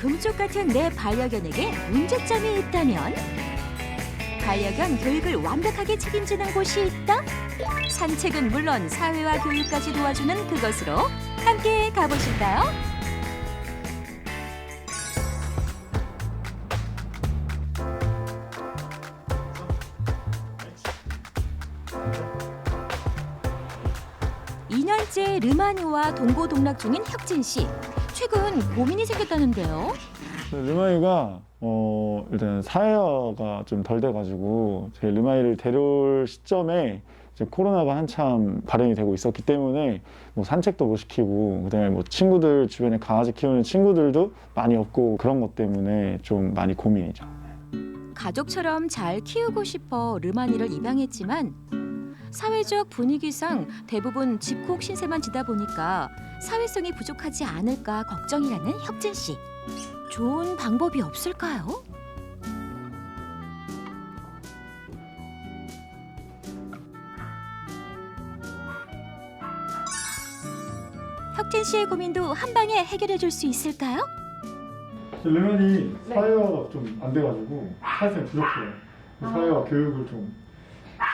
금쪽 같은 내 반려견에게 문제점이 있다면 반려견 교육을 완벽하게 책임지는 곳이 있다. 산책은 물론 사회화 교육까지 도와주는 그것으로 함께 가보실까요? (2년째) 르마니와 동고동락 중인 혁진 씨 최근 고민이 생겼다는데요. 르마이가 어 일단 사회화가 좀 덜 돼가지고 제 르마이를 데려올 시점에 이제 코로나가 한참 발행이 되고 있었기 때문에 뭐 산책도 못 시키고 그다음에 뭐 친구들 주변에 강아지 키우는 친구들도 많이 없고 그런 것 때문에 좀 많이 고민이죠. 가족처럼 잘 키우고 싶어 르마니를 입양했지만 사회적 분위기상 대부분 집콕 신세만 지다 보니까 사회성이 부족하지 않을까 걱정이라는 혁진 씨. 좋은 방법이 없을까요? 혁진 씨의 고민도 한 방에 해결해 줄 수 있을까요? 르마이 네. 사회화가 좀 안 돼가지고 사회성이 부족해요. 아. 사회화 교육을 좀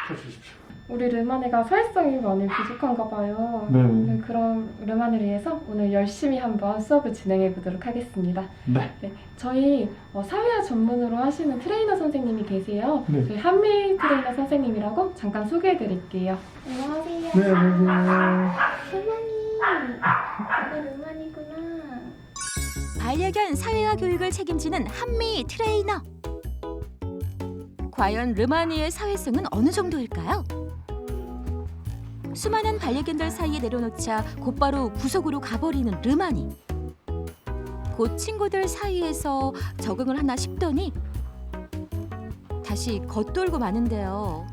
시켜주십시오. 우리 르마네가 사회성이 많이 부족한가 봐요. 네. 네, 그럼 르마네를 위해서 오늘 열심히 한번 수업을 진행해 보도록 하겠습니다. 네. 네, 저희 어, 사회화 전문으로 하시는 트레이너 선생님이 계세요. 네. 저희 한미 트레이너 선생님이라고 잠깐 소개해 드릴게요. 안녕하세요. 네, 안녕하세요. 세상이 이거 르마니구나. 반려견 사회화 교육을 책임지는 한미 트레이너. 과연 르마니의 사회성은 어느 정도일까요? 수많은 반려견들 사이에 내려놓자 곧바로 구석으로 가버리는 르마니. 곧 친구들 사이에서 적응을 하나 싶더니 다시 겉돌고 마는데요.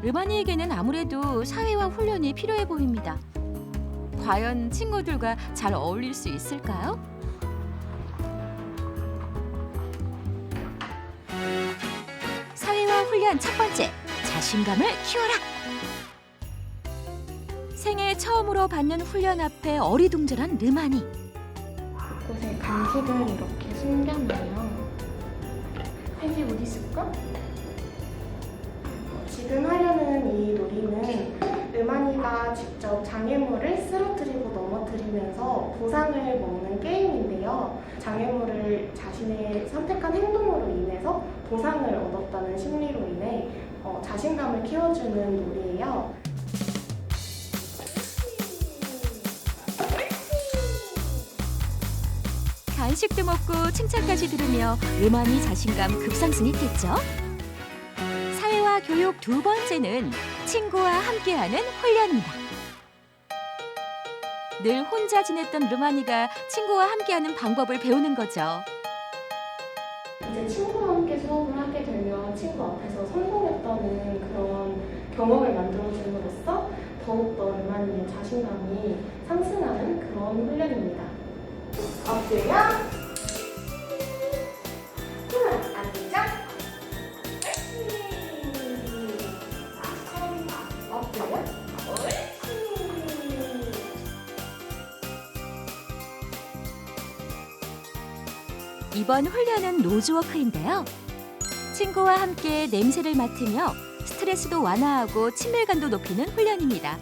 르마니에게는 아무래도 사회화 훈련이 필요해 보입니다. 과연 친구들과 잘 어울릴 수 있을까요? 사회화 훈련 첫 번째, 자신감을 키워라. 생애 처음으로 받는 훈련 앞에 어리둥절한 르마니. 곳에 간식을 이렇게 숨겼네요. 펜지 어디 있을까? 지금 하려는 이 놀이는 음안이가 직접 장애물을 쓰러뜨리고 넘어뜨리면서 보상을 먹는 게임인데요. 장애물을 자신의 선택한 행동으로 인해서 보상을 얻었다는 심리로 인해 어, 자신감을 키워주는 놀이예요. 간식도 먹고 칭찬까지 들으며 르마니 자신감 급상승했겠죠. 사회화 교육 두 번째는 친구와 함께하는 훈련입니다. 늘 혼자 지냈던 르마니가 친구와 함께하는 방법을 배우는 거죠. 이제 친구와 함께 수업을 하게 되면 친구 앞에서 성공했다는 그런 경험을 만들어줌으로써 더욱더 음안이의 자신감이 상승하는 그런 훈련입니다. 엎드려 이번 훈련은 노즈워크인데요. 친구와 함께 냄새를 맡으며 스트레스도 완화하고 친밀감도 높이는 훈련입니다.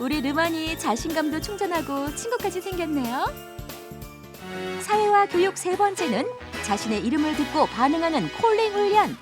우리 르마니 자신감도 충전하고 친구까지 생겼네요. 사회화 교육 세 번째는 자신의 이름을 듣고 반응하는 콜링 훈련.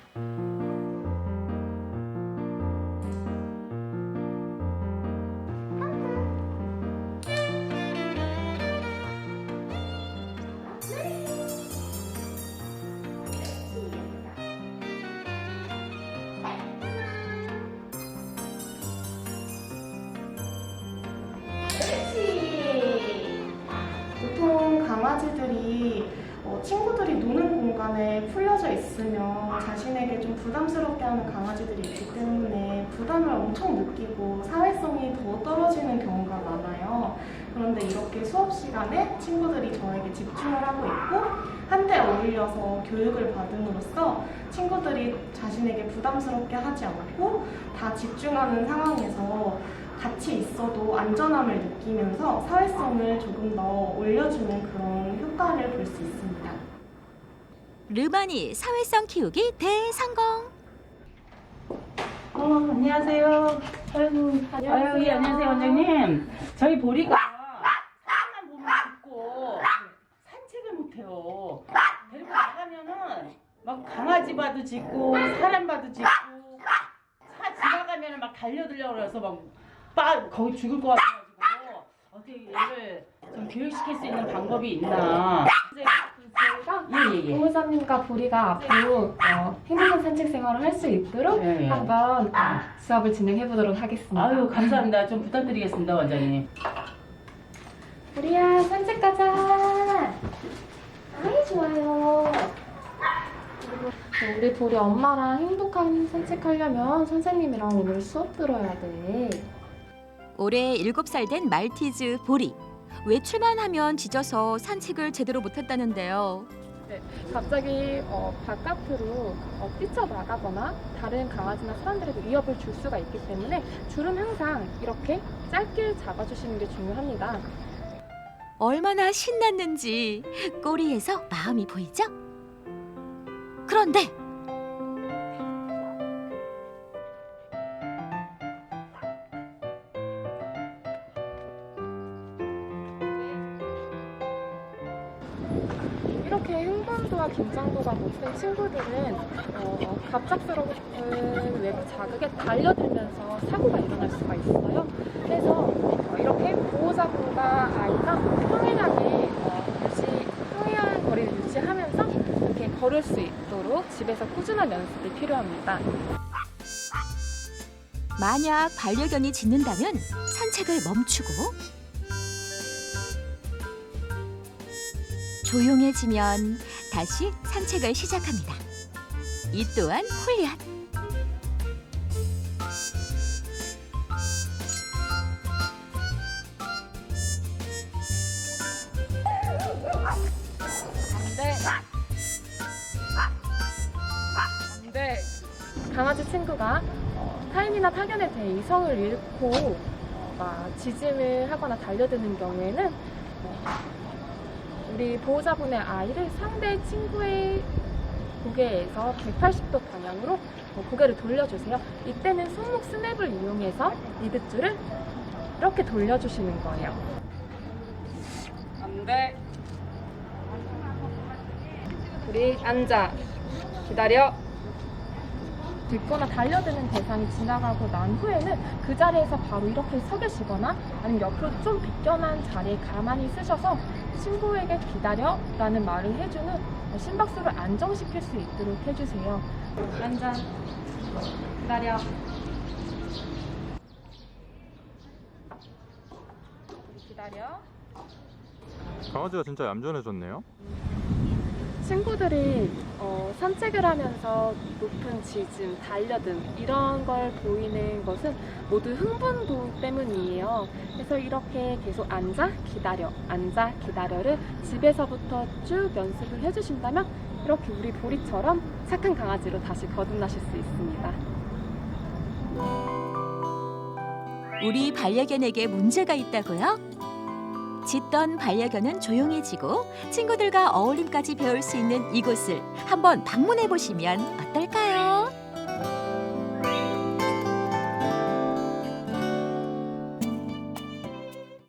강아지들이 어, 친구들이 노는 공간에 풀려져 있으면 자신에게 좀 부담스럽게 하는 강아지들이 있기 때문에 부담을 엄청 느끼고 사회성이 더 떨어지는 경우가 많아요. 그런데 이렇게 수업 시간에 친구들이 저에게 집중을 하고 있고 한때 어울려서 교육을 받음으로써 친구들이 자신에게 부담스럽게 하지 않고 다 집중하는 상황에서 같이 있어도 안전함을 느끼면서 사회성을 조금 더 올려주는 그런 효과를 볼볼수 있습니다. 르마니 사회성 키우기 대성공. 어, 안녕하세요. 아유, 아유, 예, 안녕하세요, 원장님. 저희 보리가 사람만 보면 듣고 산책을 못해요. 데리고 나가면은 막 강아지 봐도 짖고 사람 봐도 짖고 차 지나가면은 막 달려들려고 그래서 막 빠, 거기 죽을 것 같아가지고 어떻게 얘를 좀 교육시킬 수 있는 방법이 있나. 예, 예, 예. 보호자님과 보리가 앞으로 어, 행복한 산책 생활을 할 수 있도록 예, 예. 한번 어, 수업을 진행해 보도록 하겠습니다. 아유, 감사합니다. 좀 부탁드리겠습니다, 원장님. 보리야 산책 가자. 아이 좋아요. 우리 보리 엄마랑 행복한 산책하려면 선생님이랑 오늘 수업 들어야 돼. 올해 7살 된 말티즈 보리. 외출만 하면 짖어서 산책을 제대로 못했다는데요. 갑자기 어, 바깥으로 어, 뛰쳐나가거나 다른 강아지나 사람들에게 위협을 줄 수가 있기 때문에 줄은 항상 이렇게 짧게 잡아주시는 게 중요합니다. 얼마나 신났는지 꼬리에서 마음이 보이죠? 그런데 이렇게 흥분도와 긴장도가 높은 친구들은 어, 갑작스러운 외부 자극에 달려들면서 사고가 일어날 수가 있어요. 그래서 어, 이렇게 보호자분과 아이가 평행하게 어, 유지, 평행한 거리를 유지하면서 이렇게 걸을 수 있도록 집에서 꾸준한 연습이 필요합니다. 만약 반려견이 짖는다면 산책을 멈추고 조용해지면 다시 산책을 시작합니다. 이 또한 훈련. 안돼 안돼 강아지 친구가 어, 타인이나 타견에 대해 이성을 잃고 어, 막 지짐을 하거나 달려드는 경우에는 어, 우리 보호자분의 아이를 상대 친구의 고개에서 180도 방향으로 어, 고개를 돌려주세요. 이때는 손목 스냅을 이용해서 리드줄을 이렇게 돌려주시는 거예요. 안 돼 우리 앉아 기다려 듣거나 달려드는 대상이 지나가고 난 후에는 그 자리에서 바로 이렇게 서 계시거나 아니면 옆으로 좀 비껴난 자리에 가만히 쓰셔서 친구에게 기다려 라는 말을 해주는 심박수를 안정시킬 수 있도록 해주세요. 앉아 기다려. 기다려. 강아지가 진짜 얌전해졌네요. 친구들이 어, 산책을 하면서 높은 지짐, 달려듦 이런 걸 보이는 것은 모두 흥분도 때문이에요. 그래서 이렇게 계속 앉아 기다려, 앉아 기다려를 집에서부터 쭉 연습을 해주신다면 이렇게 우리 보리처럼 착한 강아지로 다시 거듭나실 수 있습니다. 우리 반려견에게 문제가 있다고요? 짖던 반려견은 조용해지고 친구들과 어울림까지 배울 수 있는 이곳을 한번 방문해 보시면 어떨까요?